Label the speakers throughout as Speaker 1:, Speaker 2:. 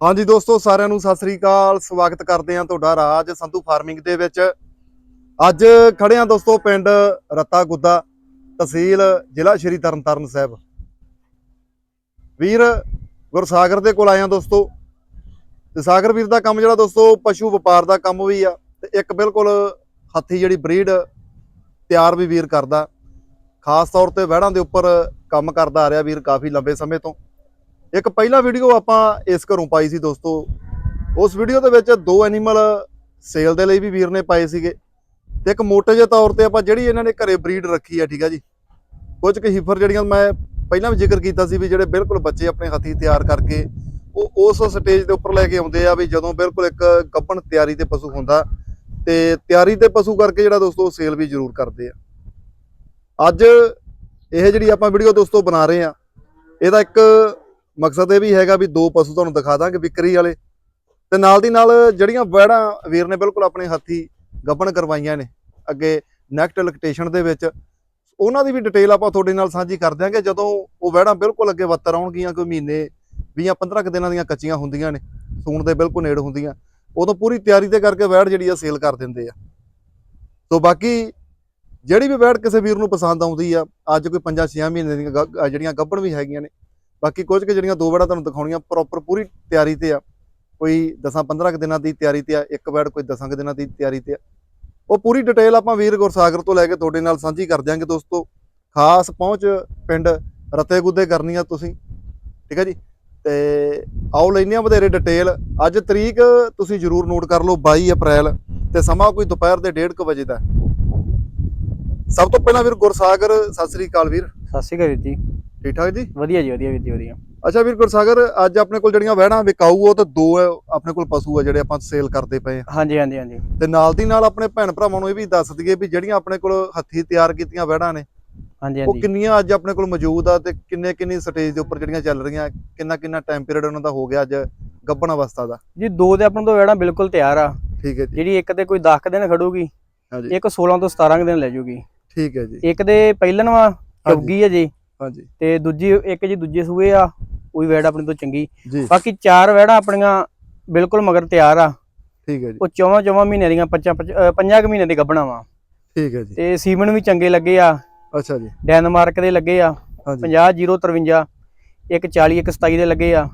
Speaker 1: ਹਾਂਜੀ ਦੋਸਤੋ, ਸਾਰਿਆਂ ਨੂੰ ਸਤਿ ਸ੍ਰੀ ਅਕਾਲ। ਸਵਾਗਤ ਕਰਦੇ ਹਾਂ ਤੁਹਾਡਾ ਰਾਜ ਸੰਧੂ ਫਾਰਮਿੰਗ ਦੇ ਵਿੱਚ। ਅੱਜ ਖੜੇ ਹਾਂ ਦੋਸਤੋ, ਪਿੰਡ ਰੱਤਾ ਗੁੱਦਾ, ਤਹਿਸੀਲ ਜ਼ਿਲ੍ਹਾ ਸ਼੍ਰੀ ਤਰਨਤਾਰਨ ਸਾਹਿਬ। ਵੀਰ ਗੁਰਸਾਗਰ ਦੇ ਕੋਲ ਆਏ ਹਾਂ ਦੋਸਤੋ। ਤੇ ਸਾਗਰ ਵੀਰ ਦਾ ਕੰਮ ਜਿਹੜਾ ਦੋਸਤੋ, ਪਸ਼ੂ ਵਪਾਰ ਦਾ ਕੰਮ ਵੀ ਆ। ਤੇ ਇੱਕ ਬਿਲਕੁਲ ਹੱਥੀ ਜਿਹੜੀ ਬਰੀਡ ਤਿਆਰ ਵੀ ਵੀਰ ਕਰਦਾ। ਖਾਸ ਤੌਰ ਤੇ ਵਹਿੜਾਂ ਦੇ ਉੱਪਰ ਕੰਮ ਕਰਦਾ ਆ ਰਿਹਾ ਵੀਰ ਕਾਫੀ ਲੰਬੇ ਸਮੇਂ ਤੋਂ। ਇੱਕ ਪਹਿਲਾ ਵੀਡੀਓ ਆਪਾਂ ਇਸ ਘਰੋਂ ਪਾਈ ਸੀ ਦੋਸਤੋ। ਉਸ ਵੀਡੀਓ ਦੇ ਵਿੱਚ ਦੋ ਐਨੀਮਲ ਸੇਲ ਦੇ ਲਈ ਵੀ ਵੀਰ ਨੇ ਪਾਏ ਸੀਗੇ। ਤੇ ਇੱਕ ਮੋਟੇ ਜਿਹੇ ਤੌਰ ਤੇ ਆਪਾਂ ਜਿਹੜੀ ਇਹਨਾਂ ਨੇ ਘਰੇ ਬਰੀਡ ਰੱਖੀ ਆ, ਠੀਕ ਆ ਜੀ। ਕੁਝ ਕੁ ਹੀਫਰ ਜਿਹੜੀਆਂ ਮੈਂ ਪਹਿਲਾਂ ਵੀ ਜ਼ਿਕਰ ਕੀਤਾ ਸੀ ਵੀ ਜਿਹੜੇ ਬਿਲਕੁਲ ਬੱਚੇ ਆਪਣੇ ਹੱਥੀਂ ਤਿਆਰ ਕਰਕੇ ਉਹ ਉਸ ਸਟੇਜ ਦੇ ਉੱਪਰ ਲੈ ਕੇ ਆਉਂਦੇ ਆ ਵੀ ਜਦੋਂ ਬਿਲਕੁਲ ਇੱਕ ਗੱਭਣ ਤਿਆਰੀ ਤੇ ਪਸ਼ੂ ਹੁੰਦਾ, ਤੇ ਤਿਆਰੀ ਤੇ ਪਸ਼ੂ ਕਰਕੇ ਜਿਹੜਾ ਦੋਸਤੋ ਸੇਲ ਵੀ ਜ਼ਰੂਰ ਕਰਦੇ ਆ। ਅੱਜ ਇਹ ਜਿਹੜੀ ਆਪਾਂ ਵੀਡੀਓ ਦੋਸਤੋ ਬਣਾ ਰਹੇ ਆ, ਇਹਦਾ ਇੱਕ ਮਕਸਦ ਇਹ ਵੀ ਹੈਗਾ ਵੀ ਦੋ ਪਸ਼ੂ ਤੁਹਾਨੂੰ ਦਿਖਾ ਦਾਂਗੇ ਵਿਕਰੀ ਵਾਲੇ। ਤੇ ਨਾਲ ਦੀ ਨਾਲ ਜਿਹੜੀਆਂ ਵੈੜਾਂ ਵੀਰ ਨੇ ਬਿਲਕੁਲ ਆਪਣੇ ਹੱਥੀ ਗੱਭਣ ਕਰਵਾਈਆਂ ਨੇ, ਅੱਗੇ ਨੈਕਟ ਲਕਟੇਸ਼ਨ ਦੇ ਵਿੱਚ। ਉਹਨਾਂ ਦੀ ਵੀ ਡਿਟੇਲ ਆਪਾਂ ਤੁਹਾਡੇ ਨਾਲ ਸਾਂਝੀ ਕਰ ਦਿਆਂਗੇ, ਜਦੋਂ ਉਹ ਵੈੜਾਂ ਬਿਲਕੁਲ ਅੱਗੇ ਵੱਤਰ ਆਉਣਗੀਆਂ, ਕੋਈ ਮਹੀਨੇ 20 15 ਕੁ ਦਿਨਾਂ ਦੀਆਂ ਕੱਚੀਆਂ ਹੁੰਦੀਆਂ ਨੇ, ਸੂਣ ਦੇ ਬਿਲਕੁਲ ਨੇੜ ਹੁੰਦੀਆਂ। ਉਦੋਂ ਪੂਰੀ ਤਿਆਰੀ ਤੇ ਕਰਕੇ ਵੈੜ ਜਿਹੜੀ ਆ ਸੇਲ ਕਰ ਦਿੰਦੇ ਆ। ਸੋ ਬਾਕੀ ਜਿਹੜੀ ਵੀ ਵੈੜ ਕਿਸੇ ਵੀਰ ਨੂੰ ਪਸੰਦ ਆਉਂਦੀ ਆ, ਅੱਜ ਕੋਈ 5-6 ਮਹੀਨੇ ਦੀਆਂ ਗ- ਜਿਹੜੀਆਂ ਗੱਭਣ ਵੀ ਹੈਗੀਆਂ ਨੇ ਬਾਕੀ ਕੁਝ ਕੁ ਜਿਹੜੀਆਂ ਦੋ ਵੈੜਾਂ ਤੁਹਾਨੂੰ ਦਿਖਾਉਣੀਆਂ ਪ੍ਰੋਪਰ ਪੂਰੀ ਤਿਆਰੀ ਤੇ ਆ। ਕੋਈ 10-15 ਕੁ ਦਿਨਾਂ ਦੀ ਤਿਆਰੀ ਤੇ ਆ, ਇੱਕ ਵੈੜ ਕੋਈ 10 ਕੁ ਦਿਨਾਂ ਦੀ ਤਿਆਰੀ ਤੇ ਆ। ਉਹ ਪੂਰੀ ਡਿਟੇਲ ਆਪਾਂ ਵੀਰ ਗੁਰਸਾਗਰ ਤੋਂ ਲੈ ਕੇ ਤੁਹਾਡੇ ਨਾਲ ਸਾਂਝੀ ਕਰ ਦਿਆਂਗੇ ਦੋਸਤੋ। ਖਾਸ ਪਹੁੰਚ ਪਿੰਡ ਰਤੇ ਗੁੱਦੇ ਕਰਨੀ ਆ ਤੁਸੀਂ, ਠੀਕ ਹੈ ਜੀ? ਤੇ ਆਓ ਲੈਂਦੇ ਆ ਵਧੇਰੇ ਡਿਟੇਲ ਅੱਜ ਤਰੀਕ ਤੁਸੀਂ ਜਰੂਰ ਨੋਟ ਕਰ ਲਓ 22 ਅਪ੍ਰੈਲ ਤੇ ਸਮਾਂ ਕੋਈ ਦੁਪਹਿਰ ਦੇ 1:30 ਵਜੇ ਦਾ। ਸਭ ਤੋਂ ਪਹਿਲਾਂ ਵੀਰ ਗੁਰਸਾਗਰ, ਸਤਿ ਸ੍ਰੀ ਅਕਾਲ ਵੀਰ।
Speaker 2: ਸਤਿ ਸ਼੍ਰੀ ਅਕਾਲ ਵੀਰ ਜੀ।
Speaker 1: ਠੀਕ ਠਾਕ ਜੀ?
Speaker 2: ਵਧੀਆ ਜੀ ਵਧੀਆ ਵੀਰ ਜੀ ਵਧੀਆ।
Speaker 1: ਅੱਛਾ ਵੀਰ ਗੁਰਸਾਗਰ ਅੱਜ ਆਪਣੇ ਕੋਲ ਜਿਹੜੀਆਂ ਵਹਿੜਾਂ ਵਿਕਾਊ ਉਹ ਤਾਂ ਦੋ ਹੈ ਆਪਣੇ ਕੋਲ ਪਸ਼ੂ ਆ ਜਿਹੜੇ ਆਪਾਂ ਸੇਲ ਕਰਦੇ ਪਏ ਆ।
Speaker 2: ਹਾਂਜੀ ਹਾਂਜੀ ਹਾਂਜੀ।
Speaker 1: ਤੇ ਨਾਲ ਦੀ ਨਾਲ ਆਪਣੇ ਭੈਣ ਭਰਾਵਾਂ ਨੂੰ ਇਹ ਵੀ ਦੱਸ ਦਈਏ ਵੀ ਜਿਹੜੀਆਂ ਆਪਣੇ ਕੋਲ ਹੱਥੀ ਤਿਆਰ ਕੀਤੀਆਂ ਵਹਿੜਾਂ ਨੇ
Speaker 2: ਹਾਂਜੀ
Speaker 1: ਉਹ
Speaker 2: ਹਾਂਜੀ।
Speaker 1: ਕਿੰਨੀਆਂ ਅੱਜ ਆਪਣੇ ਕੋਲ ਮੌਜੂਦ ਆ ਤੇ ਕਿੰਨੇ ਕਿੰਨੀ ਸਟੇਜ ਦੇ ਉੱਪਰ ਜਿਹੜੀਆਂ ਚੱਲ ਰਹੀਆਂ ਕਿੰਨਾ ਕਿੰਨਾ ਟਾਈਮ ਪੀਰੀਅਡ ਉਹਨਾਂ ਦਾ ਹੋ ਗਿਆ ਅੱਜ ਗੱਭਣ ਅਵਸਥਾ ਦਾ?
Speaker 2: ਜੀ ਦੋ ਦੇ ਆਪਾਂ ਤੋਂ ਵੇੜਾ ਬਿਲਕੁਲ ਤਿਆਰ ਆ।
Speaker 1: ਠੀਕ ਹੈ ਜੀ।
Speaker 2: ਜਿਹੜੀ ਇੱਕ ਤੇ ਕੋਈ 10 ਕੁ ਦਿਨ ਖੜੂਗੀ
Speaker 1: ਹਾਂਜੀ।
Speaker 2: ਇੱਕ 16 ਤੋਂ 17 ਕੁ ਦਿਨ ਲੈ ਜੂਗੀ।
Speaker 1: ਠੀਕ ਹੈ ਜੀ।
Speaker 2: ਇੱਕ ਦੇ ਪਹਿਲਨ ਵਾ ਚੌਗੀ ਹੈ ਜੀ।
Speaker 1: ਹਾਂਜੀ।
Speaker 2: ਤੇ ਦੂਜੀ ਇੱਕ ਜੀ ਦੂਜੇ ਸੂਏ ਆ ਉਹ ਵੀ ਵੇੜ ਆਪਣੀ ਤੋਂ ਚੰਗੀ। ਬਾਕੀ ਚਾਰ ਵੇੜਾਂ ਆਪਣੀਆਂ ਬਿਲਕੁਲ ਮਗਰ ਤਿਆਰ ਆ।
Speaker 1: ਠੀਕ ਹੈ ਜੀ।
Speaker 2: ਉਹ ਚੌਵਾਂ ਚੌਵਾਂ ਮਹੀਨੇ ਦੀਆਂ ਪੰਜਾਂ ਪੰਜ- ਕੁ ਮਹੀਨੇ ਦੀ ਗੱਭਣਾ ਵਾ।
Speaker 1: ਠੀਕ ਹੈ ਜੀ।
Speaker 2: ਤੇ ਸੀਮਨ ਵੀ ਚੰਗੇ ਲੱਗੇ ਆ।
Speaker 1: ਅੱਛਾ ਜੀ।
Speaker 2: ਡੈਨਮਾਰਕ ਦੇ ਲੱਗੇ ਆ।
Speaker 1: ਹਾਂਜੀ।
Speaker 2: 50 053 ਇੱਕ 40 ਇੱਕ 27 ਦੇ ਲੱਗੇ ਆ।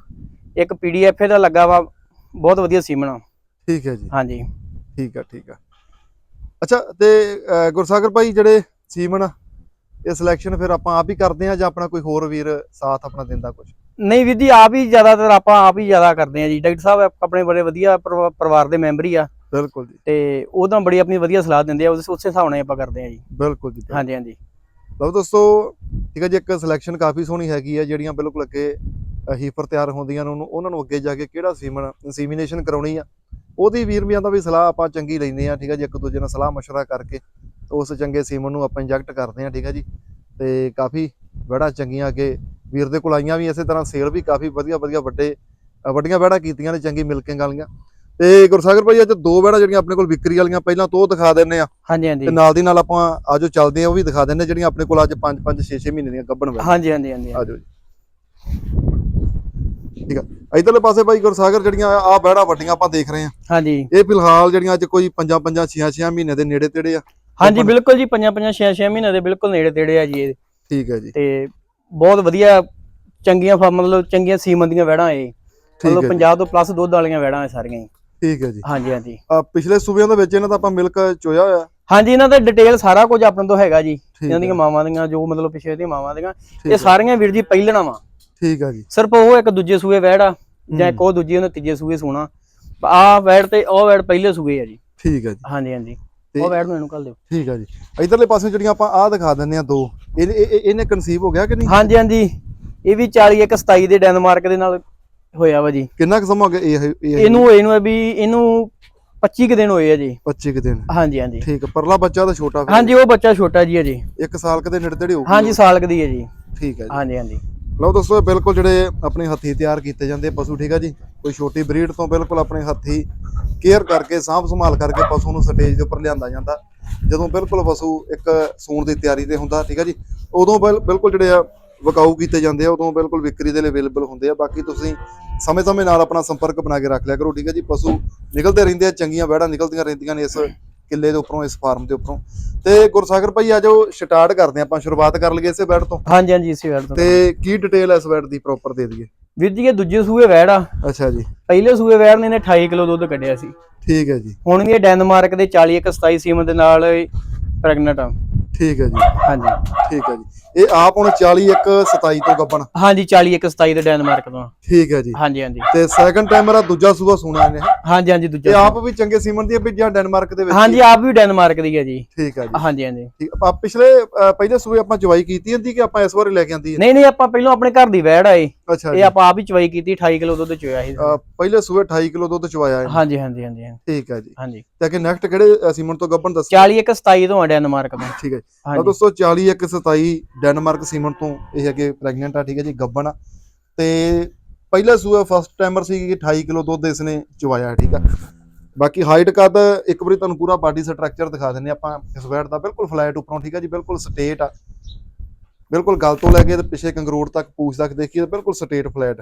Speaker 2: ਇੱਕ ਪੀਡੀਐਫ ਦਾ ਲੱਗਾ ਵਾ ਬਹੁਤ ਵਧੀਆ ਸੀਮਨ ਆ।
Speaker 1: ਠੀਕ ਹੈ ਜੀ।
Speaker 2: ਹਾਂਜੀ।
Speaker 1: ਠੀਕ ਆ ਠੀਕ ਆ। ਅੱਛਾ ਤੇ ਗੁਰਸਾਗਰ ਭਾਈ ਜਿਹੜੇ ਸੀਮਨ ਇਹ ਸਿਲੈਕਸ਼ਨ ਫਿਰ ਆਪਾਂ ਆਪ ਹੀ ਕਰਦੇ ਆ ਜਾਂ ਆਪਣਾ ਕੋਈ ਹੋਰ ਵੀਰ ਸਾਥ ਆਪਣਾ ਦਿੰਦਾ ਕੁਝ
Speaker 2: ਨਹੀਂ ਵੀਰ ਜੀ ਆਪ ਹੀ ਜ਼ਿਆਦਾਤਰ ਆਪਾਂ ਆਪ ਹੀ ਜ਼ਿਆਦਾ ਕਰਦੇ ਆ ਜੀ। ਡਾਕਟਰ ਸਾਹਿਬ ਆਪਣੇ ਬੜੇ ਵਧੀਆ ਪਰਿਵਾ- ਪਰਿਵਾਰ ਦੇ ਮੈਂਬਰ ਹੀ ਆ।
Speaker 1: ਬਿਲਕੁਲ ਜੀ।
Speaker 2: ਤੇ ਉਹਦਾਂ ਬੜੀ ਆਪਣੀ ਵਧੀਆ ਸਲਾਹ ਦਿੰਦੇ ਆ ਉਸ ਉਸੇ ਹਿਸਾਬ ਨਾਲ ਆਪਾਂ ਕਰਦੇ ਆ ਜੀ।
Speaker 1: ਬਿਲਕੁਲ ਜੀ।
Speaker 2: ਹਾਂਜੀ ਹਾਂਜੀ।
Speaker 1: ਲਓ ਦੋਸਤੋ ਠੀਕ ਹੈ ਜੀ ਇੱਕ ਸਿਲੈਕਸ਼ਨ ਕਾਫੀ ਸੋਹਣੀ ਹੈਗੀ ਹੈ ਜਿਹੜੀਆਂ ਬਿਲਕੁਲ ਅੱਗੇ ਹੀਫਰ ਤਿਆਰ ਹੁੰਦੀਆਂ ਨੇ ਉਹਨੂੰ ਨੂੰ ਅੱਗੇ ਜਾ ਕੇ ਕਿਹੜਾ ਸੀਮਨ ਇਨਸੀਮੀਨੇਸ਼ਨ ਕਰਾਉਣੀ ਆ ਉਹਦੀ ਵੀਰ ਵੀਆਂ ਦਾ ਵੀ ਸਲਾਹ ਆਪਾਂ ਚੰਗੀ ਲੈਂਦੇ ਆ ਠੀਕ ਹੈ ਜੀ ਇੱਕ ਦੂਜੇ ਨਾਲ ਸਲਾਹ ਮਸ਼ਵਰਾ ਕਰਕੇ। ਉਸ ਚੰਗੇ ਸੀਮਨ ਨੂੰ ਆਪਾਂ ਇੰਜੈਕਟ ਕਰਦੇ ਆ ਠੀਕ ਹੈ ਜੀ। ਤੇ ਕਾਫੀ ਵੜਾ ਚੰਗੀਆਂ ਅੱਗੇ ਵੀਰ ਦੇ ਕੋਲ ਆਈਆਂ ਵੀ ਇਸੇ ਤਰ੍ਹਾਂ ਸੇਲ ਵੀ ਕਾਫੀ ਵਧੀਆ ਵਧੀਆ ਵੱਡੇ ਵੱਡੀਆਂ ਵੜਾ ਕੀਤੀਆਂ ਨੇ ਚੰਗੀ ਮਿਲਕਿੰਗ ਵਾਲੀਆਂ। ਤੇ ਗੁਰਸਾਗਰ ਭਾਈ ਅੱਜ ਦੋ ਵੜਾ ਜਿਹੜੀਆਂ ਆਪਣੇ ਕੋਲ ਵਿਕਰੀ ਵਾਲੀਆਂ ਪਹਿਲਾਂ ਤੋਂ ਦਿਖਾ ਦਿੰਨੇ ਆ
Speaker 2: ਹਾਂਜੀ ਹਾਂਜੀ।
Speaker 1: ਤੇ ਨਾਲ ਦੀ ਨਾਲ ਆਪਾਂ ਆਜੋ ਚੱਲਦੇ ਆ ਉਹ ਵੀ ਦਿਖਾ ਦਿੰਦੇ ਜਿਹੜੀਆਂ ਆਪਣੇ ਕੋਲ ਅੱਜ 5 5 6 6 ਮਹੀਨੇ ਦੀਆਂ ਗੱਭਣ ਵੈ
Speaker 2: ਹਾਂਜੀ ਹਾਂਜੀ ਹਾਂਜੀ।
Speaker 1: ਆਜੋ ਜੀ। ਠੀਕ ਆ। ਇਧਰਲੇ ਪਾਸੇ ਭਾਈ ਗੁਰਸਾਗਰ ਜਿਹੜੀਆਂ ਆ ਬਹਿੜਾ ਵੱਡੀਆਂ ਆਪਾਂ ਦੇਖ ਰਹੇ ਆ
Speaker 2: ਹਾਂਜੀ।
Speaker 1: ਇਹ ਫਿਲਹਾਲ ਜਿਹੜੀਆਂ ਅੱਜ ਕੋਈ 5 5 6 6 ਮਹੀਨੇ ਦੇ ਨੇੜੇ ਤੇੜੇ ਆ।
Speaker 2: ਹਾਂਜੀ ਬਿਲਕੁਲ ਜੀ ਪੰਜਾਂ ਪੰਜਾਂ ਛੇ ਛੇ ਮਹੀਨੇ ਦੇ ਬਿਲਕੁਲ ਨੇੜੇ ਤੇੜੇ ਆ ਜੀ ਇਹ।
Speaker 1: ਠੀਕ ਹੈ ਜੀ।
Speaker 2: ਤੇ ਬਹੁਤ ਵਧੀਆ ਚੰਗੀਆਂ ਮਤਲਬ ਚੰਗੀਆਂ ਸੀਮਨ ਦੀਆਂ ਵੈੜਾਂ ਇਹ।
Speaker 1: ਠੀਕ
Speaker 2: ਮਤਲਬ
Speaker 1: ਹੈ ਜੀ,
Speaker 2: 50 ਤੋਂ ਪਲੱਸ ਦੁੱਧ ਵਾਲੀਆਂ ਵੈੜਾਂ ਇਹ ਸਾਰੀਆਂ ਹੀ।
Speaker 1: ਠੀਕ ਹੈ ਜੀ।
Speaker 2: ਹਾਂਜੀ ਹਾਂਜੀ।
Speaker 1: ਆ ਪਿਛਲੇ ਸੂਬਿਆਂ ਦੇ ਵਿੱਚ ਇਹਨਾਂ ਦਾ ਆਪਾਂ ਮਿਲਕ ਚੋਇਆ ਹੋਇਆ।
Speaker 2: ਹਾਂਜੀ ਇਹਨਾਂ ਦਾ ਡਿਟੇਲ ਸਾਰਾ ਕੁਝ ਆਪਣੇ ਤੋਂ ਹੈਗਾ ਜੀ। ਇਹਨਾਂ ਦੀਆਂ ਮਾਵਾਂ ਦੀਆਂ ਜੋ ਮਤਲਬ ਪਿਛੇ ਦੀਆਂ ਮਾਵਾਂ ਦੀਆਂ। ਇਹ ਸਾਰੀਆਂ ਵੀਰ ਜੀ ਪਹਿਲਣਾ ਵਾ।
Speaker 1: ਠੀਕ ਹੈ ਜੀ।
Speaker 2: ਸਿਰਫ ਉਹ ਇੱਕ ਦੂਜੇ ਸੂਏ ਵੈੜ ਜਾਂ ਇੱਕ ਉਹ ਦੂਜੀ ਉਹਨੇ ਤੀਜੇ ਸੂਏ ਸੋਣਾ। ਆ ਵੈੜ ਤੇ ਉਹ ਵੈੜ ਪਹਿਲੇ ਸੂਏ ਆ ਜੀ।
Speaker 1: ਠੀਕ ਹੈ ਜੀ।
Speaker 2: ਹਾਂਜੀ ਹਾਂਜੀ। ਉਹ ਵੈੜ ਨੂੰ ਇਹਨੂੰ ਕੱਲ ਦਿਓ।
Speaker 1: ਠੀਕ ਹੈ ਜੀ। ਇਧਰਲੇ ਪਾਸੇ ਜਿਹੜੀਆਂ ਆਪਾਂ ਆ ਦਿਖਾ ਦਿੰਨੇ ਆ ਦੋ ਇਹ ਇਹ- ਇਹ- ਇਹਨੇ ਕਨਸੀਵ ਹੋ ਗਿਆ ਕਿ ਨਹੀਂ?
Speaker 2: ਹਾਂਜੀ ਹਾਂਜੀ। ਇਹ ਵੀ 40 ਇੱਕ 27 ਦੇ ਡੈਨਮਾਰਕ ਦੇ ਨਾਲ ਹੋਇਆ ਵਾ ਜੀ।
Speaker 1: ਕਿੰਨਾ ਕੁ ਸਮਾਂ ਹੋ ਗਿਆ ਇਹ ਇਹ
Speaker 2: ਇਹਨੂੰ ਇਹਨੂੰ ਵੀ ਇਹਨੂੰ 25 ਕੁ ਦਿਨ ਹੋਏ ਆ ਜੀ।
Speaker 1: 25 ਕੁ ਦਿਨ।
Speaker 2: ਹਾਂਜੀ ਹਾਂਜੀ।
Speaker 1: ਠੀਕ ਪਰਲਾ ਬੱਚਾ ਤਾਂ ਛੋਟਾ
Speaker 2: ਹਾਂਜੀ ਉਹ ਬੱਚਾ ਛੋਟਾ ਜੀ ਅਜੇ।
Speaker 1: ਇੱਕ ਸਾਲ ਕਦੇ ਨੇੜੇ ਤੇੜੇ ਹੋਊਗੀ
Speaker 2: ਹਾਂਜੀ ਸਾਲ ਕੁ ਦੀ ਹੈ ਜੀ।
Speaker 1: ਠੀਕ ਹੈ ਜੀ।
Speaker 2: ਹਾਂਜੀ ਹਾਂਜੀ।
Speaker 1: ਲਓ ਦੋਸਤੋ, ਇਹ ਬਿਲਕੁਲ ਜਿਹੜੇ ਆਪਣੇ ਹੱਥੀ ਤਿਆਰ ਕੀਤੇ ਜਾਂਦੇ ਪਸ਼ੂ, ਠੀਕ ਆ ਜੀ? ਕੋਈ ਛੋਟੀ ਬਰੀਡ ਤੋਂ ਬਿਲਕੁਲ ਆਪਣੇ ਹੱਥੀ ਕੇਅਰ ਕਰਕੇ, ਸਾਂਭ ਸੰਭਾਲ ਕਰਕੇ ਪਸ਼ੂ ਨੂੰ ਸਟੇਜ ਦੇ ਉੱਪਰ ਲਿਆਂਦਾ ਜਾਂਦਾ। ਜਦੋਂ ਬਿਲਕੁਲ ਪਸ਼ੂ ਇੱਕ ਸੂਣ ਦੀ ਤਿਆਰੀ ਤੇ ਹੁੰਦਾ, ਠੀਕ ਆ ਜੀ? ਉਦੋਂ ਬਿਲ- ਬਿਲਕੁਲ ਜਿਹੜੇ ਆ ਵਿਕਾਊ ਕੀਤੇ ਜਾਂਦੇ ਆ, ਉਦੋਂ ਬਿਲਕੁਲ ਵਿਕਰੀ ਦੇ ਲਈ ਅਵੇਲੇਬਲ ਹੁੰਦੇ ਆ। ਬਾਕੀ ਤੁਸੀਂ ਸਮੇਂ-ਸਮੇਂ ਨਾਲ ਆਪਣਾ ਸੰਪਰਕ ਬਣਾ ਕੇ ਰੱਖ ਲਿਆ ਕਰੋ, ਠੀਕ ਹੈ ਜੀ? ਪਸ਼ੂ ਨਿਕਲਦੇ ਰਹਿੰਦੇ ਆ, ਚੰਗੀਆਂ ਵਹਿੜਾਂ ਨਿਕਲਦੀਆਂ ਰਹਿੰਦੀਆਂ ਨੇ ਇਸ ਕਿੱਲੇ ਦੇ ਉੱਪਰੋਂ ਇਸ ਫਾਰਮ ਦੇ ਉੱਪਰੋਂ। ਤੇ ਗੁਰਸਾਗਰ ਭਾਈ ਆਜੋ ਸਟਾਰਟ ਕਰਦੇ ਆਪਾਂ ਸ਼ੁਰੂਆਤ ਕਰ ਲਈਏ ਇਸੇ ਬੈਡ ਤੋਂ।
Speaker 2: ਹਾਂਜੀ ਹਾਂਜੀ ਇਸੇ ਵੈੜ ਤੋਂ।
Speaker 1: ਤੇ ਕੀ ਡਿਟੇਲ ਹੈ ਇਸ ਬੈਡ ਦੀ ਪ੍ਰੋਪਰ ਦੇ ਦਈਏ?
Speaker 2: ਵੀਰ ਜੀ ਇਹ ਦੂਜੇ ਸੂਏ ਵੈੜ ਆ।
Speaker 1: ਅੱਛਾ ਜੀ।
Speaker 2: ਪਹਿਲੇ ਸੂਏ ਵੈੜ ਨੇ ਇਹਨੇ 28 ਕਿਲੋ ਦੁੱਧ ਕੱਢਿਆ ਸੀ।
Speaker 1: ਠੀਕ ਹੈ ਜੀ।
Speaker 2: ਹੁਣ ਵੀ ਇਹ ਡੈਨਮਾਰਕ ਦੇ 40 ਇੱਕ 27 ਸੀਮਨ ਦੇ ਨਾਲ ਪ੍ਰੈਗਨੈਂਟ ਆ।
Speaker 1: ਠੀਕ ਹੈ ਜੀ।
Speaker 2: ਹਾਂਜੀ।
Speaker 1: ਠੀਕ ਹੈ ਜੀ। ਇਹ ਆਪ ਹੁਣ 40 1 27 ਤੋਂ ਗੱਬਣ।
Speaker 2: ਹਾਂਜੀ 40 ਇੱਕ 27 ਦੇ ਡੈਨਮਾਰਕ ਤੋਂ।
Speaker 1: ਠੀਕ ਹੈ ਜੀ।
Speaker 2: ਹਾਂਜੀ ਹਾਂਜੀ।
Speaker 1: ਤੇ ਸੈਕੰਡ ਟਾਈਮ ਮੇਰਾ ਦੂਜਾ ਸੂਆ ਸੁਣਿਆ ਨੇ
Speaker 2: ਹਾਂਜੀ ਹਾਂਜੀ
Speaker 1: ਇਹ
Speaker 2: ਦੂਜਾ
Speaker 1: ਆਪ ਵੀ ਚੰਗੇ ਸੀਮਨ ਦੀਆਂ ਭੇਜੀਆਂ ਡੈਨਮਾਰਕ ਦੇ ਵਿੱਚ
Speaker 2: ਹਾਂਜੀ ਆਪ ਵੀ ਡੈਨਮਾਰਕ ਦੀ ਹੈ ਜੀ।
Speaker 1: ਠੀਕ ਹੈ ਜੀ।
Speaker 2: ਹਾਂਜੀ ਹਾਂਜੀ।
Speaker 1: ਆਪਾਂ ਪਿਛਲੇ ਪਹਿਲੇ ਸੂਏ ਆਪਾਂ ਚਵਾਈ ਕੀਤੀ ਹੁੰਦੀ ਕਿ ਆਪਾਂ ਇਸ ਵਾਰ ਲੈ ਕੇ ਆਂਦੀ ਹੈ?
Speaker 2: ਨਹੀਂ ਨਹੀਂ ਆਪਾਂ ਪਹਿਲਾਂ ਆਪਣੇ ਘਰ ਦੀ ਵੈੜ ਆਏ। ਇਹ ਆਪਾਂ ਆਪ ਹੀ ਚਵਾਈ ਕੀਤੀ 28 ਕਿਲੋ ਦੁੱਧ ਚੋਇਆ ਸੀ।
Speaker 1: ਪਹਿਲੇ ਸੂਏ 28 ਕਿਲੋ ਦੁੱਧ ਚਵਾਇਆ ਹੈ
Speaker 2: ਹਾਂਜੀ ਹਾਂਜੀ ਹਾਂਜੀ
Speaker 1: ਠੀਕ ਹੈ ਜੀ।
Speaker 2: ਹਾਂਜੀ।
Speaker 1: ਤੇ ਕਿ ਨੈਕਸਟ ਕਿਹੜੇ ਸੀਮਨ ਤੋਂ ਗੱਬਣ ਦੱਸੋ
Speaker 2: 40 ਇੱਕ 27 ਤੋਂ ਆ ਡੈਨਮਾਰਕ ਤੋਂ।
Speaker 1: ਠੀਕ ਹੈ ਤਾਂ
Speaker 2: ਹਾਂਜੀ
Speaker 1: ਦੋਸਤੋ 40 1 27 ਡੈਨਮਾਰਕ ਸੀਮਨ ਤੋਂ ਇਹ ਹੈਗੇ ਪ੍ਰੈਗਨੈਂਟ ਆ, ਠੀਕ ਹੈ ਜੀ ਗੱਬਣ ਤੇ ਪਹਿਲਾ ਸੂਆ ਫਸਟ ਟਾਈਮਰ ਸੀ ਕਿ 28 ਕਿਲੋ ਦੁੱਧ ਇਸ ਨੇ ਚਵਾਇਆ, ਠੀਕ ਆ। ਬਾਕੀ ਹਾਈਟ ਕੱਦ ਇੱਕ ਵਾਰੀ ਤੁਹਾਨੂੰ ਪੂਰਾ ਬਾਡੀ ਸਟਰਕਚਰ ਦਿਖਾ ਦਿੰਨੇ ਆਪਾਂ। ਇਸ ਵੈਟ ਦਾ ਬਿਲਕੁਲ ਫਲੈਟ ਉੱਪਰੋਂ, ਠੀਕ ਆ ਜੀ, ਬਿਲਕੁਲ ਸਟੇਟ ਆ। ਬਿਲਕੁਲ ਗਲ ਤੋਂ ਲੈ ਕੇ ਤੇ ਪਿੱਛੇ ਕੰਗਰੋੜ ਤੱਕ ਪੂਛ ਤੱਕ ਦੇਖੀਏ ਤਾਂ ਬਿਲਕੁਲ ਸਟੇਟ ਫਲੈਟ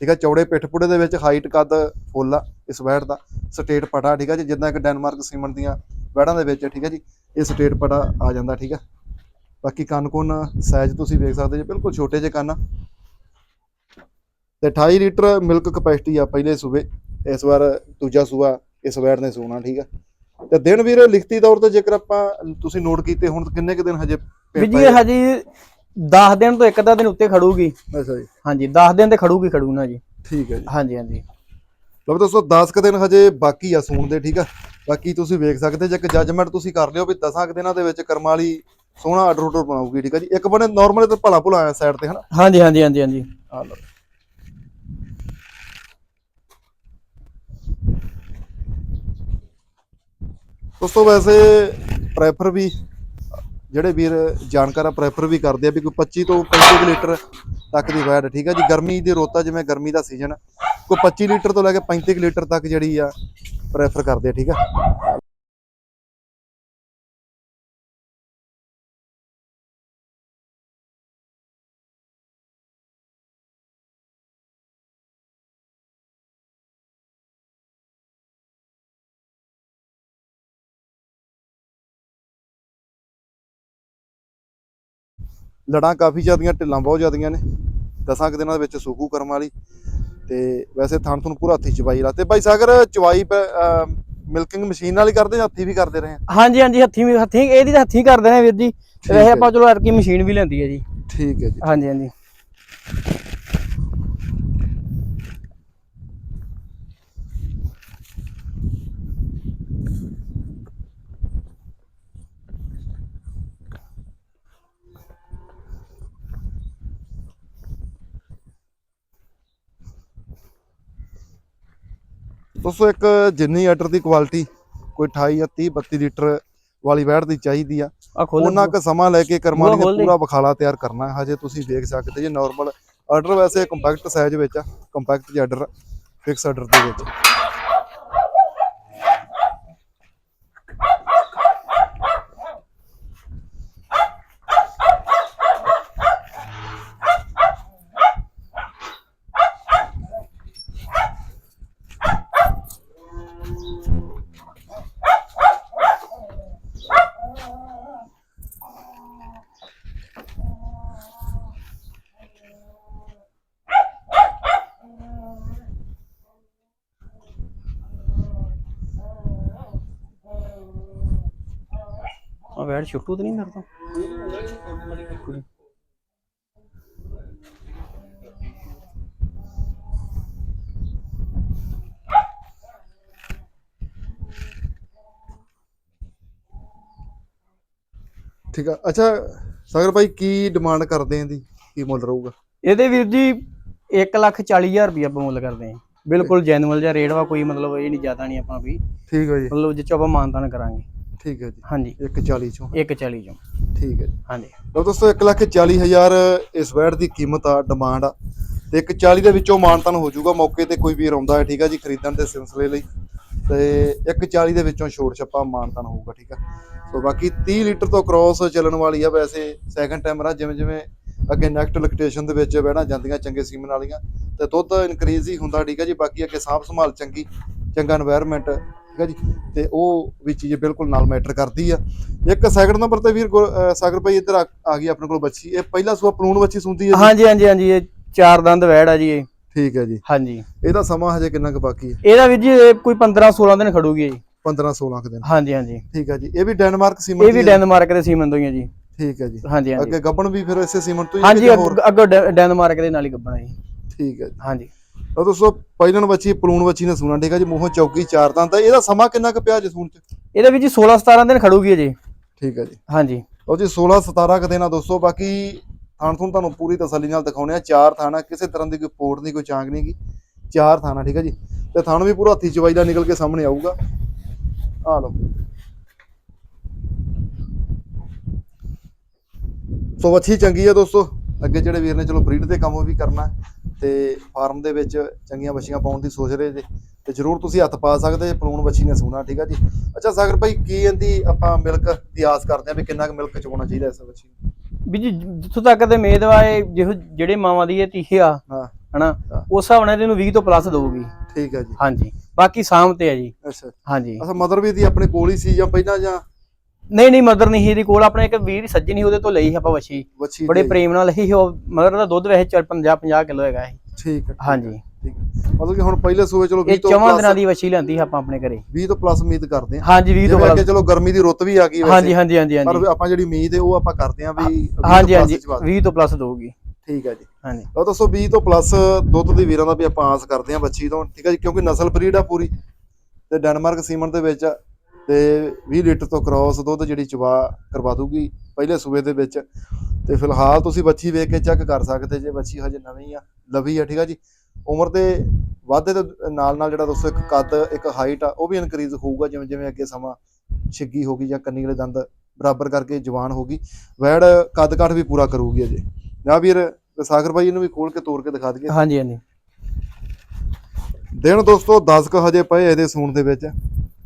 Speaker 1: ਠੀਕ ਆ। ਚੌੜੇ ਪਿੱਠ ਪੁੜੇ ਦੇ ਵਿੱਚ ਹਾਈਟ ਕੱਦ ਫੁੱਲ ਆ ਇਸ ਵੈਟ ਦਾ। ਸਟੇਟ ਪਟਾ, ਠੀਕ ਆ ਜੀ, ਜਿੱਦਾਂ ਇੱਕ ਡੈਨਮਾਰਕ ਸੀਮਨ ਦੀਆਂ ਵੈੜਾਂ ਦੇ ਵਿੱਚ, ਠੀਕ ਆ ਜੀ। ਇਹ ਸਟੇਟ ਪਟਾ ਆ ਜਾਂਦਾ ਠੀਕ ਆ? ਬਾਕੀ ਕੰਨ ਕੁੰਨ ਸਾਈਜ਼ ਤੁਸੀਂ ਵੇਖ ਸਕਦੇ ਜੀ ਬਿਲਕੁਲ ਛੋਟੇ ਜਿਹੇ ਕੰਨ। ਤੇ 28 ਲੀਟਰ ਮਿਲਕ ਕਪੈਸਿਟੀ ਆ ਪਹਿਲੇ ਸੂਬੇ ਇਸ ਵਾਰ ਦੂਜਾ ਸੂਆ ਇਸ ਵੈੜ ਨੇ ਸੋਣਾ ਠੀਕ ਆ? ਤੇ ਦਿਨ ਵੀਰ ਲਿਖਤੀ ਤੌਰ ਤੇ ਜੇਕਰ ਆਪਾਂ ਤੁਸੀਂ ਨੋਟ ਕੀਤੇ ਹੁਣ ਕਿੰਨੇ ਕੁ ਦਿਨ ਹਜੇ
Speaker 2: ਵੀ ਜੀ ਹਜੀ 10 ਦਿਨ ਤੋਂ ਇੱਕ ਅੱਧਾ ਦਿਨ ਉੱਤੇ ਖੜੂਗੀ।
Speaker 1: ਅੱਛਾ ਜੀ।
Speaker 2: ਹਾਂਜੀ 10 ਦਿਨ ਤੇ ਖੜੂਗੀ ਖੜੂ ਨਾ ਜੀ।
Speaker 1: ਠੀਕ ਹੈ ਜੀ।
Speaker 2: ਹਾਂਜੀ ਹਾਂਜੀ।
Speaker 1: ਲਓ ਦੋਸਤੋ 10 ਕੁ ਦਿਨ ਹਜੇ ਬਾਕੀ ਆ ਸੂਣ ਦੇ ਠੀਕ ਆ? ਬਾਕੀ ਤੁਸੀਂ ਵੇਖ ਸਕਦੇ ਜੇ ਇੱਕ ਜੱਜਮੈਂਟ ਤੁਸੀਂ ਕਰ ਲਿਓ ਵੀ 10 ਕੁ ਦਿਨਾਂ ਦੇ ਵਿੱਚ ਕਰਮ ਵਾਲੀ ਸੋਹਣਾ ਆਰਡਰ ਆਰਡਰ ਬਣਾਉਗੀ ਠੀਕ ਆ ਜੀ? ਇੱਕ ਬਣੇ ਨਾਰਮਲ ਤੇ ਭਲਾ ਭੁਲਾ ਆ ਸਾਈਡ ਤੇ ਹਨਾ?
Speaker 2: ਹਾਂਜੀ ਹਾਂਜੀ ਹਾਂਜੀ ਹਾਂਜੀ।
Speaker 1: ਆ ਲਓ। ਦੋਸਤੋ ਵੈਸੇ ਪ੍ਰੈਫਰ ਵੀ ਜਿਹੜੇ ਵੀਰ ਜਾਣਕਾਰ ਆ ਪ੍ਰੈਫਰ ਵੀ ਕਰਦੇ ਆ ਵੀ ਕੋਈ 25 ਤੋਂ 35 ਕੁ ਲੀਟਰ ਤੱਕ ਦੀ ਵੈਡ ਠੀਕ ਆ ਜੀ? ਗਰਮੀ ਦੀ ਰੋਤਾ ਜਿਵੇਂ ਗਰਮੀ ਦਾ ਸੀਜ਼ਨ ਕੋਈ 25 ਲੀਟਰ ਤੋਂ ਲੈ ਕੇ 35 ਕੁ ਲੀਟਰ ਤੱਕ ਜਿਹੜੀ ਆ ਪ੍ਰੈਫਰ ਕਰਦੇ ਆ, ਠੀਕ ਆ? ਲੜਾਂ ਕਾਫੀ ਜ਼ਿਆਦੀਆਂ, ਢਿੱਲਾਂ ਬਹੁਤ ਜ਼ਿਆਦੀਆਂ ਨੇ। ਦਸਾਂ ਕੁ ਦਿਨਾਂ ਦੇ ਵਿੱਚ ਸੂਕੂ ਕਰਮ ਵਾਲੀ। ਤੇ ਵੈਸੇ ਥਣ ਤੁਹਾਨੂੰ ਪੂਰਾ ਹੱਥੀ ਚਵਾਈ ਲਾ। ਤੇ ਭਾਈ ਸਾਗਰ ਚਵਾਈ ਮਿਲਕਿੰਗ ਮਸ਼ੀਨ ਨਾਲ ਹੀ ਕਰਦੇ ਜਾਂ ਹੱਥੀ ਵੀ ਕਰਦੇ ਰਹੇ
Speaker 2: ਹਾਂਜੀ ਹਾਂਜੀ ਹੱਥੀਂ ਵੀ ਹੱਥੀਂ ਇਹਦੀ ਤਾਂ ਹੱਥੀਂ ਕਰਦੇ ਨੇ ਵੀਰ ਜੀ। ਵੈਸੇ ਆਪਾਂ ਚਲੋ ਅਰਕੀ ਮਸ਼ੀਨ ਵੀ ਲੈਂਦੀ ਹੈ ਜੀ।
Speaker 1: ਠੀਕ ਹੈ ਜੀ।
Speaker 2: ਹਾਂਜੀ ਹਾਂਜੀ।
Speaker 1: ਦੋਸਤੋ ਇੱਕ ਜਿੰਨੀ ਆਰਡਰ ਦੀ ਕੁਆਲਿਟੀ ਕੋਈ 28 ਜਾਂ 30 32 ਲੀਟਰ ਵਾਲੀ ਵੈੜ ਦੀ ਚਾਹੀਦੀ ਆ। ਉਹਨਾਂ ਕ ਸਮਾਂ ਲੈ ਕੇ ਕਰਮਾਂ
Speaker 2: ਬੂਹਾ
Speaker 1: ਨੇ। ਪੂਰਾ ਬਖਾਲਾ ਤਿਆਰ ਕਰਨਾ ਹਜੇ ਤੁਸੀਂ ਵੇਖ ਸਕਦੇ ਜੀ ਨਾਰਮਲ ਆਰਡਰ ਵੈਸੇ ਕੰਪੈਕਟ ਸਾਈਜ਼ ਵਿੱਚ ਆ ਕੰਪੈਕਟ ਜਿਹਾ ਆਰਡਰ ਫਿਕਸ ਆਰਡਰ ਦੇ ਵਿੱਚ।
Speaker 2: ਆ ਵੈੜ ਛੁੱਟੂ ਤਾਂ ਨਹੀਂ ਮੇਰੇ ਤੋਂ
Speaker 1: ਠੀਕ ਆ। ਅੱਛਾ ਸਾਗਰ ਭਾਈ ਕੀ ਡਿਮਾਂਡ ਕਰਦੇ ਆਂ ਦੀ? ਕੀ ਮੁੱਲ ਰਹੂਗਾ?
Speaker 2: ਇਹਦੇ ਵੀਰ ਜੀ 1 ਲੱਖ 40 ਹਜ਼ਾਰ ਰੁਪਏ ਆਪਾਂ ਮੁੱਲ ਕਰਦੇ ਹਾਂ ਬਿਲਕੁਲ ਜੈਨੂਅਲ ਜਿਹਾ ਰੇਟ ਵਾ ਕੋਈ ਮਤਲਬ ਇਹ ਨਹੀਂ ਜ਼ਿਆਦਾ ਨਹੀਂ ਆਪਾਂ ਵੀ।
Speaker 1: ਠੀਕ ਹੈ ਜੀ।
Speaker 2: ਮਤਲਬ ਜਿੱਚ ਆਪਾਂ ਮਾਨਤਾਨ ਕਰਾਂਗੇ।
Speaker 1: ਠੀਕ ਹੈ ਜੀ।
Speaker 2: ਹਾਂਜੀ।
Speaker 1: 140 ਚੋਂ।
Speaker 2: 140 ਚੋਂ।
Speaker 1: ਠੀਕ ਹੈ
Speaker 2: ਹਾਂਜੀ।
Speaker 1: ਲਓ ਦੋਸਤੋ 140000 ਇਸ ਵੈਟ ਦੀ ਕੀਮਤ ਆ ਡਿਮਾਂਡ ਆ। ਤੇ 140 ਦੇ ਵਿੱਚੋਂ ਮਾਨਤਨ ਹੋ ਜਾਊਗਾ ਮੌਕੇ ਤੇ ਕੋਈ ਵੀਰ ਆਉਂਦਾ ਹੈ ਠੀਕ ਆ ਜੀ ਖਰੀਦਣ ਦੇ ਸਿਲਸਿਲੇ ਲਈ। ਤੇ 140 ਦੇ ਵਿੱਚੋਂ ਛੋੜ ਛੱਪਾ ਮਾਨਤਨ ਹੋਊਗਾ ਠੀਕ ਆ। ਸੋ ਬਾਕੀ 30 ਲੀਟਰ ਤੋਂ ਕ੍ਰੋਸ ਚੱਲਣ ਵਾਲੀ ਆ ਵੈਸੇ ਸੈਕੰਡ ਟਾਈਮਰ ਆ ਜਿਵੇਂ ਜਿਵੇਂ ਅੱਗੇ ਨੈਕਸਟ ਲੋਕੇਸ਼ਨ ਦੇ ਵਿੱਚ ਬਹਿਣਾ ਜਾਂਦੀਆਂ ਚੰਗੇ ਸੀਮਨ ਵਾਲੀਆਂ। ਤੇ ਦੁੱਧ ਇਨਕਰੀਜ਼ ਹੀ ਹੁੰਦਾ ਠੀਕ ਆ ਜੀ ਬਾਕੀ ਅੱਗੇ ਸਾਫ਼ ਸੰਭਾਲ ਚੰਗੀ ਚੰਗਾ এনवायरमेंट ਠੀਕ ਹੈ ਜੀ ਤੇ ਉਹ ਵੀ ਚੀਜ਼ ਬਿਲਕੁਲ ਨਾਲ ਮੈਟਰ ਕਰਦੀ ਆ। ਇੱਕ ਸੈਕਿੰਡ ਨੰਬਰ ਤੇ ਵੀਰ ਸਾਗਰ ਭਾਈ ਇੱਧਰ ਆ ਗਈ ਆਪਣੇ ਕੋਲ ਬੱਚੀ। ਇਹ ਪਹਿਲਾ ਸੂਆ ਪਲੂਣ ਬੱਚੀ ਸੁੰਦੀ ਹੈ
Speaker 2: ਹਾਂਜੀ ਹਾਂਜੀ ਹਾਂਜੀ ਇਹ ਚਾਰ ਦੰਦ ਵੈੜ ਆ ਜੀ ਇਹ।
Speaker 1: ਠੀਕ ਹੈ ਜੀ।
Speaker 2: ਹਾਂਜੀ।
Speaker 1: ਇਹਦਾ ਸਮਾਂ ਹਜੇ ਕਿੰਨਾ ਕੁ ਬਾਕੀ ਹੈ
Speaker 2: ਇਹਦਾ ਵੀਰ ਜੀ ਕੋਈ 15 16 ਦਿਨ ਖੜੂਗੀ ਜੀ।
Speaker 1: 15 16 ਕੁ ਦਿਨ।
Speaker 2: ਹਾਂਜੀ ਹਾਂਜੀ।
Speaker 1: ਠੀਕ ਹੈ ਜੀ। ਇਹ ਵੀ ਡੈਨਮਾਰਕ ਸੀਮਨ
Speaker 2: ਇਹ ਵੀ ਡੈਨਮਾਰਕ ਦੇ ਸੀਮਨ ਤੋਂ ਹੀ ਆ ਜੀ।
Speaker 1: ਠੀਕ ਹੈ ਜੀ।
Speaker 2: ਹਾਂਜੀ ਹਾਂਜੀ।
Speaker 1: ਅੱਗੇ ਗੱਬਣ ਵੀ ਫਿਰ ਇਸੇ ਸੀਮਨ ਤੋਂ ਹੀ ਹੈ
Speaker 2: ਹਾਂਜੀ ਅੱਗ- ਡੈਨਮਾਰਕ ਦੇ ਨਾਲ ਹੀ ਗੱਬਣਾ ਜੀ।
Speaker 1: ਠੀਕ ਹੈ ਜੀ।
Speaker 2: ਹਾਂਜੀ।
Speaker 1: ਉਹ ਦੋਸਤੋ ਪਹਿਲਣ ਬੱਚੀ ਪਲੂਣ ਬੱਚੀ ਨੇ ਸੁਣਾ ਠੀਕ ਹੈ ਜੀ? ਮੂੰਹੋਂ ਚੌਕੀ ਚਾਰ ਤਾਂ ਤਾਂ ਇਹਦਾ ਸਮਾਂ ਕਿੰਨਾ ਕੁ ਪਿਆ ਜਸੂਨ ਚ?
Speaker 2: ਇਹਦੇ ਵਿੱਚ ਜੀ 16 17 ਦਿਨ ਖੜੂਗੀ ਜੀ
Speaker 1: ਠੀਕ ਹੈ ਜੀ।
Speaker 2: ਹਾਂਜੀ।
Speaker 1: ਉਹ ਜੀ 16 17 ਕੁ ਦਿਨ ਆ ਦੋਸਤੋ ਬਾਕੀ ਥਾਣ ਥੂਣ ਤੁਹਾਨੂੰ ਪੂਰੀ ਤਸੱਲੀ ਨਾਲ ਦਿਖਾਉਣੇ ਆ। ਚਾਰ ਥਾਣਾ ਕਿਸੇ ਤਰ੍ਹਾਂ ਦੀ ਕੋਈ ਪੋੜ ਨਹੀਂ ਕੋਈ ਚਾਂਗ ਨਹੀਂ ਗੀ। ਚਾਰ ਥਾਣਾ ਠੀਕ ਹੈ ਜੀ? ਤੇ ਥਾਣ ਵੀ ਪੂਰਾ ਹੱਥੀ ਚਵਾਈ ਦਾ ਨਿਕਲ ਕੇ ਸਾਹਮਣੇ ਆਊਗਾ। ਆ ਲਓ। ਸੋ ਵੱਛੀ ਚੰਗੀ ਆ ਦੋਸਤੋ। ਅੱਗੇ ਜਿਹੜੇ ਵੀਰ ਨੇ ਚਲੋ ਬਰੀਡ ਦੇ ਕੰਮ ਵੀ ਕਰਨਾ। ਤੇ ਫਾਰਮ ਦੇ ਵਿੱਚ ਚੰਗੀਆਂ ਵੱਛੀਆਂ ਪਾਉਣ ਦੀ ਸੋਚ ਰਹੇ ਜੇ ਤੇ ਜਰੂਰ ਤੁਸੀਂ ਹੱਥ ਪਾ ਸਕਦੇ ਜੇ ਪਲੂਣ ਵੱਛੀ ਨੇ ਸੂਣਾ ਠੀਕ ਆ ਜੀ? ਅੱਛਾ ਸਾਗਰ ਭਾਈ ਕੀ ਇਹਦੀ ਆਪਾਂ ਮਿਲਕ ਦੀ ਆਸ ਕਰਦੇ ਆ ਵੀ ਕਿੰਨਾ ਕੁ ਮਿਲਕ ਚਵਾਉਣਾ ਚਾਹੀਦਾ ਇਸ ਵੱਛੀ ਨੂੰ?
Speaker 2: ਵੀ ਜੀ ਜਿੱਥੋਂ ਤੱਕ ਤੇ ਮੇਦਵਾ ਇਹ ਜਿਹੋ ਜਿਹੜੇ ਮਾਵਾਂ ਦੀ ਇਹ ਤੀਹ ਆ
Speaker 1: ਹਾਂ।
Speaker 2: ਹਨਾ। ਉਸ ਹਿਸਾਬ ਨਾਲ ਇਹਨੂੰ 20 ਤੋਂ ਪਲੱਸ ਦਊਗੀ।
Speaker 1: ਠੀਕ ਹੈ ਜੀ।
Speaker 2: ਹਾਂਜੀ। ਬਾਕੀ ਸਾਮ ਤੇ ਆ ਜੀ।
Speaker 1: ਅੱਛਾ।
Speaker 2: ਹਾਂਜੀ।
Speaker 1: ਅੱਛਾ ਮਦਰ ਵੀ ਦੀ ਆਪਣੇ ਕੋਲ ਹੀ ਸੀ ਜਾਂ ਪਹਿਲਾਂ ਜਾਂ
Speaker 2: ਨਹੀਂ ਨਹੀਂ ਮਦਰ ਨਹੀਂ ਇਹਦੇ ਕੋਲ ਆਪਣੇ ਇੱਕ ਵੀਰ ਸੱਜਣੀ ਉਹਦੇ ਤੋਂ ਲਈ ਆਪਾਂ ਵਛੀ।
Speaker 1: ਵੱਛੀ
Speaker 2: ਬੜੇ? ਪ੍ਰੇਮ ਨਾਲ ਸੀ ਉਹ ਮਦਰ ਦਾ ਦੁੱਧ ਵੈਸੇ 50 50 ਕਿਲੋ ਹੈਗਾ ਇਹ
Speaker 1: ਠੀਕ ਹੈ
Speaker 2: ਹਾਂਜੀ।
Speaker 1: ਠੀਕ ਹੈ। ਮਤਲਬ ਕਿ ਹੁਣ ਪਹਿਲੇ ਸੂਏ ਚਲੋ 20
Speaker 2: ਇਹ
Speaker 1: ਤੋਂ
Speaker 2: ਚੌਵਾਂ ਦਿਨਾਂ
Speaker 1: ਪਲੱਸ
Speaker 2: ਦੀ ਵਛੀ ਲੈਂਦੀ ਆਪਾਂ ਆਪਣੇ ਘਰੇ।
Speaker 1: 20 ਤੋਂ ਪਲੱਸ ਉਮੀਦ ਕਰਦੇ ਹਾਂ।
Speaker 2: ਹਾਂਜੀ 20 ਤੋਂ
Speaker 1: ਜਿਵੇਂ
Speaker 2: ਪਲੱਸ
Speaker 1: ਚਲੋ ਗਰਮੀ ਦੀ ਰੁੱਤ ਵੀ ਆ ਗਈ
Speaker 2: ਹਾਂਜੀ
Speaker 1: ਵੈਸੇ।
Speaker 2: ਹਾਂਜੀ ਹਾਂਜੀ
Speaker 1: ਪਰ
Speaker 2: ਹਾਂਜੀ।
Speaker 1: ਆਪਾਂ ਜਿਹੜੀ ਉਮੀਦ ਹੈ ਉਹ ਆਪਾਂ ਕਰਦੇ ਹਾਂ ਵੀ 20 ਤੋਂ
Speaker 2: ਹਾਂਜੀ
Speaker 1: plus
Speaker 2: ਹਾਂਜੀ
Speaker 1: ਚ ਵੱਧ।
Speaker 2: 20 ਤੋਂ ਪਲੱਸ ਦਊਗੀ।
Speaker 1: ਠੀਕ ਹੈ ਜੀ।
Speaker 2: ਹਾਂਜੀ।
Speaker 1: ਉਹ ਦੱਸੋ 20 ਤੋਂ ਪਲੱਸ ਦੁੱਧ ਦੀ ਵੀਰਾਂ ਦਾ ਵੀ ਆਪਾਂ ਆਸ ਕਰਦੇ ਹਾਂ ਬੱਚੀ ਤੋਂ। ਠੀਕ ਹੈ ਜੀ ਕਿਉਂਕਿ ਨਸਲ ਬਰੀਡ ਆ ਪੂਰੀ। ਤੇ ਡੈਨਮਾਰਕ ਸੀਮਨ ਦੇ ਵਿੱਚ ਆ ਤੇ 20 ਲੀਟਰ ਤੋਂ ਕ੍ਰਾਸ ਦੁੱਧ ਜਿਹੜੀ ਚਵਾ ਕਰਵਾ ਦੂਗੀ ਪਹਿਲੇ ਸੂਬੇ ਦੇ ਵਿੱਚ। ਤੇ ਫਿਲਹਾਲ ਤੁਸੀਂ ਬੱਚੀ ਵੇਖ ਕੇ ਚੈੱਕ ਕਰ ਸਕਦੇ ਜੇ ਬੱਚੀ ਹਜੇ ਨਵੀਂ ਆ ਲਵੀ ਆ ਠੀਕ ਆ ਜੀ। ਉਮਰ ਦੇ ਵਾਧੇ ਦੇ ਨਾਲ ਨਾਲ ਜਿਹੜਾ ਦੋਸਤੋ ਇੱਕ ਕੱਦ ਇੱਕ ਹਾਈਟ ਆ ਉਹ ਵੀ ਇਨਕਰੀਜ਼ ਹੋਊਗਾ ਜਿਵੇਂ ਜਿਵੇਂ ਅੱਗੇ ਸਮਾਂ ਛਿੱਗੀ ਹੋਗੀ ਜਾਂ ਕੰਨੀ ਵਾਲੇ ਦੰਦ ਬਰਾਬਰ ਕਰਕੇ ਜਵਾਨ ਹੋਗੀ ਵੈੜ ਕੱਦ ਕਾਠ ਵੀ ਪੂਰਾ ਕਰੂਗੀ ਅਜੇ। ਨਾ ਵੀਰ ਸਾਗਰ ਭਾਈ ਇਹਨੂੰ ਵੀ ਖੋਲ ਕੇ ਤੋੜ ਕੇ ਦਿਖਾ ਦਈਏ।
Speaker 2: ਹਾਂਜੀ ਹਾਂਜੀ।
Speaker 1: ਦਿਨ ਦੋਸਤੋ 10 ਕ ਹਜੇ ਪਏ ਇਹਦੇ ਸੂਣ ਦੇ ਵਿੱਚ।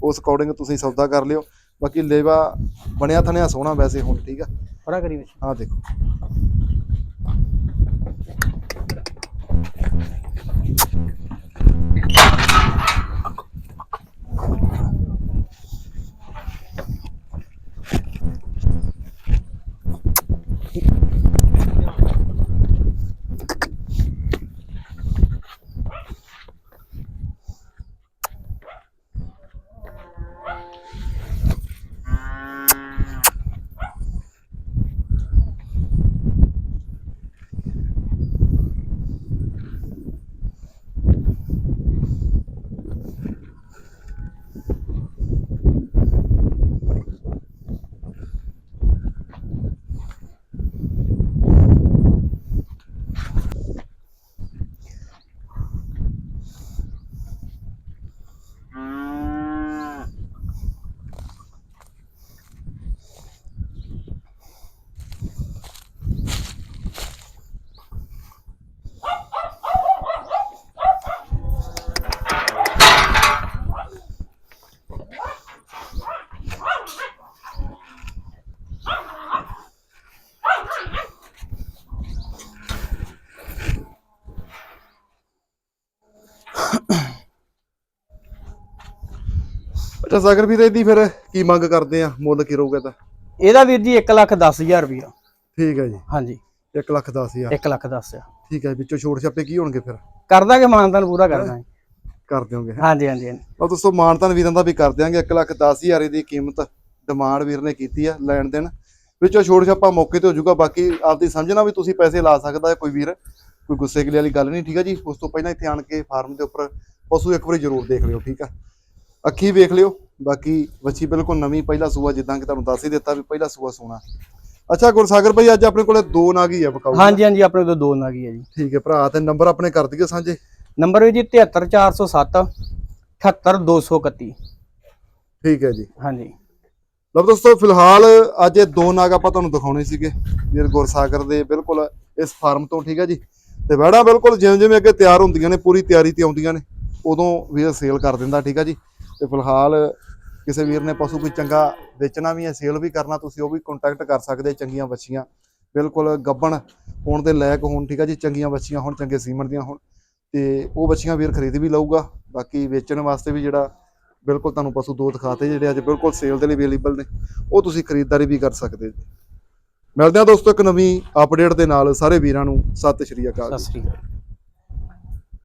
Speaker 1: ਉਸ ਅਕੋਰਡਿੰਗ ਤੁਸੀਂ ਸੌਦਾ ਕਰ ਲਿਓ। ਬਾਕੀ ਲੇਵਾ ਬਣਿਆ ਥਣਿਆ ਸੋਹਣਾ ਵੈਸੇ ਹੁਣ ਠੀਕ ਆ?
Speaker 2: ਪੜਾ ਕਰੀ ਵਿੱਚ
Speaker 1: ਆਹ ਦੇਖੋ। ਅੱਛਾ ਸਾਗਰ ਵੀਰ ਇਹਦੀ ਫਿਰ ਕੀ ਮੰਗ ਕਰਦੇ ਆ? ਮੁੱਲ ਕੀ ਰਹੂਗਾ ਤਾਂ
Speaker 2: ਇਹਦਾ ਵੀਰ ਜੀ 1 ਲੱਖ 10000 ਰੁਪਇਆ।
Speaker 1: ਠੀਕ ਹੈ ਜੀ।
Speaker 2: ਹਾਂਜੀ।
Speaker 1: 1 ਲੱਖ 10 ਹਜ਼ਾਰ।
Speaker 2: 1 ਲੱਖ 10 ਆ
Speaker 1: ਠੀਕ ਹੈ ਵਿੱਚੋਂ ਛੋਟ ਛਾਪੇ ਕੀ ਹੋਣਗੇ ਫਿਰ?
Speaker 2: ਕਰ ਦਾਂਗੇ ਮਾਨਤਾਨ ਪੂਰਾ ਕਰ ਦਾਂਗੇ।
Speaker 1: ਕਰ ਦਿਓਗੇ ਹੈਂ?
Speaker 2: ਹਾਂਜੀ ਹਾਂਜੀ।
Speaker 1: ਉਹ ਦੋਸਤੋ ਮਾਨਤਨ ਵੀਰਾਂ ਦਾ ਵੀ ਕਰ ਦਿਆਂਗੇ 1 ਲੱਖ 10 ਹਜ਼ਾਰ ਦੀ ਕੀਮਤ ਡਿਮਾਂਡ ਵੀਰ ਨੇ ਕੀਤੀ ਆ ਲੈਣ ਦੇਣ। ਵਿੱਚੋਂ ਛੋੜ ਛਾਪਾ ਮੌਕੇ ਤੇ ਹੋ ਜਾਊਗਾ ਬਾਕੀ ਆਪਦੀ ਸਮਝਣਾ ਵੀ ਤੁਸੀਂ ਪੈਸੇ ਲਾ ਸਕਦਾ ਹੈ ਕੋਈ ਵੀਰ। ਕੋਈ ਗੁੱਸੇ ਵਾਲੀ ਗੱਲ ਨਹੀਂ ਠੀਕ ਆ ਜੀ? ਉਸ ਤੋਂ ਪਹਿਲਾਂ ਇੱਥੇ ਆਣ ਕੇ ਫਾਰਮ ਦੇ ਉੱਪਰ ਪਸ਼ੂ ਇੱਕ ਵਾਰੀ ਜ਼ਰੂਰ ਦੇਖ ਲਿਓ ਠੀਕ ਆ? ਅੱਖੀ ਵੇਖ ਲਿਓ। ਬਾਕੀ ਵੱਛੀ ਬਿਲਕੁਲ ਨਵੀਂ ਪਹਿਲਾ ਸੂਆ ਜਿੱਦਾਂ ਕਿ ਤੁਹਾਨੂੰ ਦੱਸ ਹੀ ਦਿੱਤਾ ਵੀ ਪਹਿਲਾ ਸੂਆ ਸੋਣਾ ਅੱਛਾ ਗੁਰਸਾਗਰ ਭਾਈ ਅੱਜ ਆਪਣੇ ਕੋਲੇ ਦੋ ਨਾਗ ਹੀ ਆ ਬਕਾਊ
Speaker 2: ਹਾਂਜੀ ਹਾਂਜੀ ਆਪਣੇ ਕੋਲ ਦੋ ਨਾਗੀ ਆ ਜੀ।
Speaker 1: ਠੀਕ ਹੈ ਭਰਾ ਤੇ ਨੰਬਰ ਆਪਣੇ ਕਰ ਦਈਏ ਸਾਂਝੇ।
Speaker 2: ਨੰਬਰ ਵੀ ਜੀ 73407 78231
Speaker 1: ਠੀਕ ਹੈ ਜੀ।
Speaker 2: ਹਾਂਜੀ।
Speaker 1: ਲਓ ਦੋਸਤੋ ਫਿਲਹਾਲ ਅੱਜ ਇਹ ਦੋ ਨਾਗ ਆਪਾਂ ਤੁਹਾਨੂੰ ਦਿਖਾਉਣੇ ਸੀਗੇ ਵੀਰ ਗੁਰਸਾਗਰ ਦੇ ਬਿਲਕੁਲ ਇਸ ਫਾਰਮ ਤੋਂ ਠੀਕ ਹੈ ਜੀ। ਤੇ ਵੜਾ ਬਿਲਕੁਲ ਜਿਵੇਂ ਜਿਵੇਂ ਅੱਗੇ ਤਿਆਰ ਹੁੰਦੀਆਂ ਨੇ ਪੂਰੀ ਤਿਆਰੀ ਤੇ ਆਉਂਦੀਆਂ ਨੇ ਉਦੋਂ ਵੀਰ ਸੇਲ ਕਰ ਦਿੰਦਾ ਠੀਕ ਹੈ ਜੀ। ਤੇ ਫਿਲਹਾਲ ਕਿਸੇ ਵੀਰ ਨੇ ਪਸ਼ੂ ਕੋਈ ਚੰਗਾ ਵੇਚਣਾ ਵੀ ਹੈ ਸੇਲ ਵੀ ਕਰਨਾ, ਤੁਸੀਂ ਉਹ ਵੀ ਕੰਟੈਕਟ ਕਰ ਸਕਦੇ ਚੰਗੀਆਂ ਬੱਚੀਆਂ ਬਿਲਕੁਲ ਗੱਬਣ ਹੋਣ ਦੇ ਲਾਇਕ ਹੋਣ, ਠੀਕ ਆ ਜੀ, ਚੰਗੀਆਂ ਬੱਚੀਆਂ ਹੋਣ, ਚੰਗੇ ਸੀਮਨ ਦੀਆਂ ਹੋਣ। ਤੇ ਉਹ ਬੱਚੀਆਂ ਵੀਰ ਖਰੀਦ ਵੀ ਲਊਗਾ, ਬਾਕੀ ਵੇਚਣ ਵਾਸਤੇ ਵੀ ਜਿਹੜਾ ਬਿਲਕੁਲ ਤੁਹਾਨੂੰ ਪਸ਼ੂ ਦੋ ਦਿਖਾਤੇ ਜਿਹੜੇ ਅੱਜ ਬਿਲਕੁਲ ਸੇਲ ਦੇ ਲਈ ਅਵੇਲੇਬਲ ਨੇ, ਉਹ ਤੁਸੀਂ ਖਰੀਦਦਾਰੀ ਵੀ ਕਰ ਸਕਦੇ ਜੀ। ਮਿਲਦੇ ਹਾਂ ਦੋਸਤੋ ਇੱਕ ਨਵੀਂ ਅਪਡੇਟ ਦੇ ਨਾਲ, ਸਾਰੇ ਵੀਰਾਂ ਨੂੰ ਸਤਿ ਸ਼੍ਰੀ ਅਕਾਲ
Speaker 2: ਸਤਿ ਸ੍ਰੀ ਅਕਾਲ।